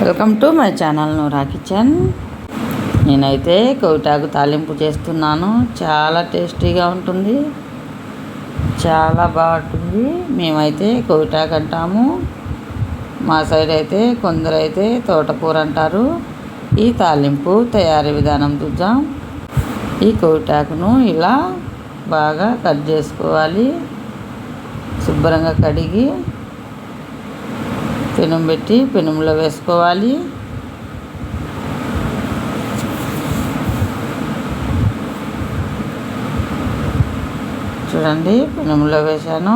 Welcome to my channel Noora kitchen. నేనైతే కవిటాకు తాలింపు చేస్తున్నాను. చాలా టేస్టీగా ఉంటుంది. చాలా బాగుంటుంది మేమైతే కవిటాకు అంటాము. మా సైడ్ అయితే కొందరైతే తోటకూర అంటారు. ఈ తాలింపు తయారీ విధానం చూద్దాం. ఈ కవిటాకును ఇలా బాగా కట్ చేసుకోవాలి. శుభ్రంగా కడిగి పెనం పెట్టి పెనంలో వేసుకోవాలి. చూడండి పెనంలో వేసాను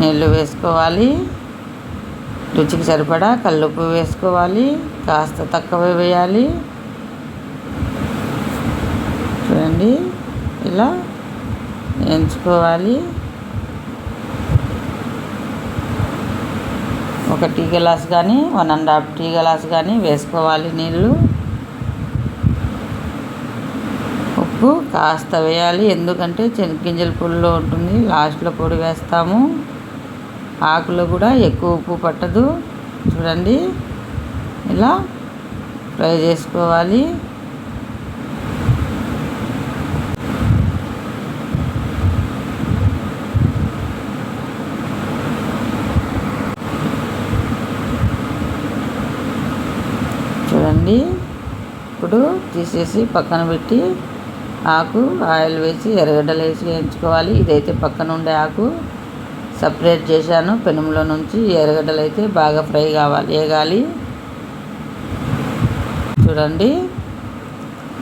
నీళ్ళు వేసుకోవాలి. రుచికి సరిపడా కల్లుప్పు వేసుకోవాలి. కాస్త తక్కువ వేయాలి. చూడండి ఇలా ఎంచుకోవాలి ఒక టీ గ్లాస్ కానీ one and half tea glass కానీ వేసుకోవాలి నీళ్ళు. ఉప్పు కాస్త వేయాలి ఎందుకంటే చెనిగింజల పొడిలో ఉంటుంది లాస్ట్లో పొడి వేస్తాము. ఆకులో కూడా ఎక్కువ ఉప్పు పట్టదు. చూడండి ఇలా ఫ్రై చేసుకోవాలి. అన్నీ ఇప్పుడు తీసేసి పక్కన పెట్టి ఆకు ఆయిల్ వేసి ఎర్రగడ్డలు వేసి వేయించుకోవాలి. ఇదైతే పక్కన ఉండే ఆకు సపరేట్ చేశాను. పెనుములో నుంచి ఎర్రగడ్డలు అయితే బాగా ఫ్రై కావాలి వేగాలి. చూడండి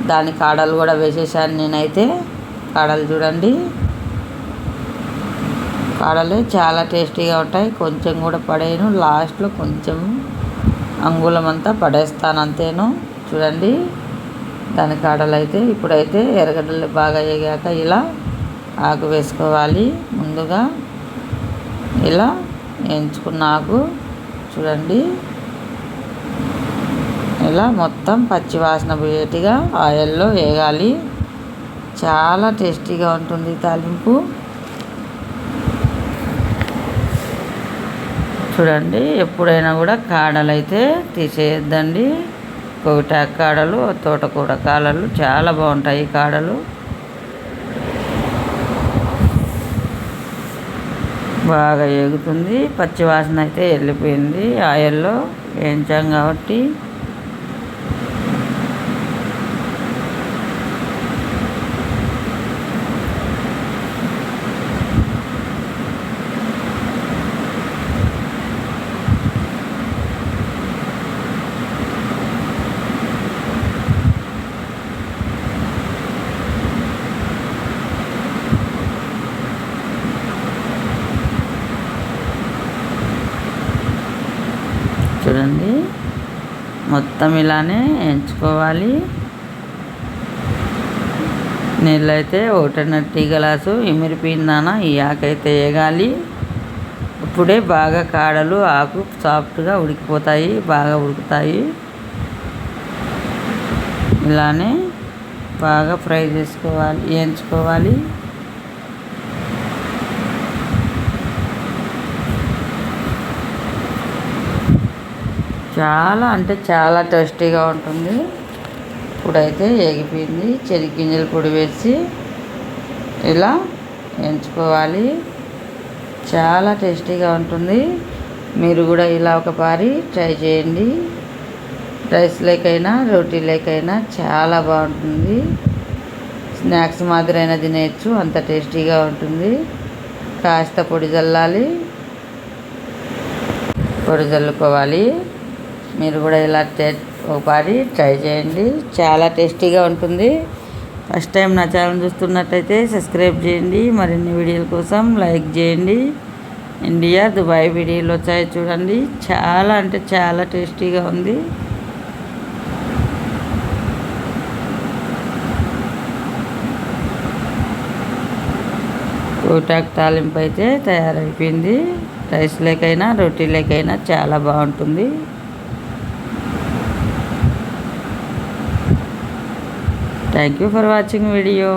దాని కాడలు కూడా వేసేసాను నేనైతే. కాడలు చూడండి. కాడలు చాలా టేస్టీగా ఉంటాయి. కొంచెం కూడా పడేయను. లాస్ట్లో కొంచెం అంగుళం అంతా పడేస్తాను అంతేను చూడండి దాని కాడలు అయితే ఇప్పుడైతే ఎర్రగడ్డలు బాగా వేగాక ఇలా ఆకు వేసుకోవాలి. ముందుగా ఇలా ఎంచుకున్న ఆకు చూడండి. ఇలా మొత్తం పచ్చి వాసన పోయేటిగా ఆయిల్లో వేగాలి. చాలా టేస్టీగా ఉంటుంది తాలింపు. చూడండి ఎప్పుడైనా కూడా కాడలు అయితే తీసేయద్దండి. కోవిటాక్ కాడలు తోటకూర కాడలు చాలా బాగుంటాయి కాడలు. బాగా ఎగుతుంది పచ్చివాసన అయితే వెళ్ళిపోయింది. ఆయిల్లో వేయించాం కాబట్టి చూడండి. మొత్తం ఇలానే ఎంచుకోవాలి. నీళ్ళైతే ఒకటిన్నర టీ గ్లాసు ఇమిరిపోయిందాన ఈ ఆకైతే వేగాలి. ఇప్పుడే బాగా కాడలు ఆకు సాఫ్ట్గా ఉడికిపోతాయి బాగా ఉడుకుతాయి. ఇలానే బాగా ఫ్రై చేసుకోవాలి వేయించుకోవాలి. చాలా అంటే చాలా టేస్టీగా ఉంటుంది. ఇప్పుడైతే ఎగిపోయింది చెనిగ్గింజల పొడి వేసి ఇలా ఎంచుకోవాలి. చాలా టేస్టీగా ఉంటుంది. మీరు కూడా ఇలా ఒక పారి ట్రై చేయండి. రైస్ లేకైనా రోటీ లేకైనా చాలా బాగుంటుంది. స్నాక్స్ మాదిరైనా తినేయచ్చు. అంత టేస్టీగా ఉంటుంది. కాస్త పొడి చల్లాలి పొడి చల్లుకోవాలి మీరు కూడా ఇలా ఒకసారి ట్రై చేయండి. చాలా టేస్టీగా ఉంటుంది. ఫస్ట్ టైం నా ఛానల్ చూస్తున్నట్టయితే సబ్స్క్రైబ్ చేయండి. మరిన్ని వీడియోల కోసం లైక్ చేయండి. ఇండియా దుబాయ్ వీడియోలు వచ్చాయి చూడండి. చాలా అంటే చాలా టేస్టీగా ఉంది. కోటాక్ తాలింపు అయితే తయారైపోయింది. రైస్ లేకైనా రొట్టె లేకైనా చాలా బాగుంటుంది. Thank you for watching video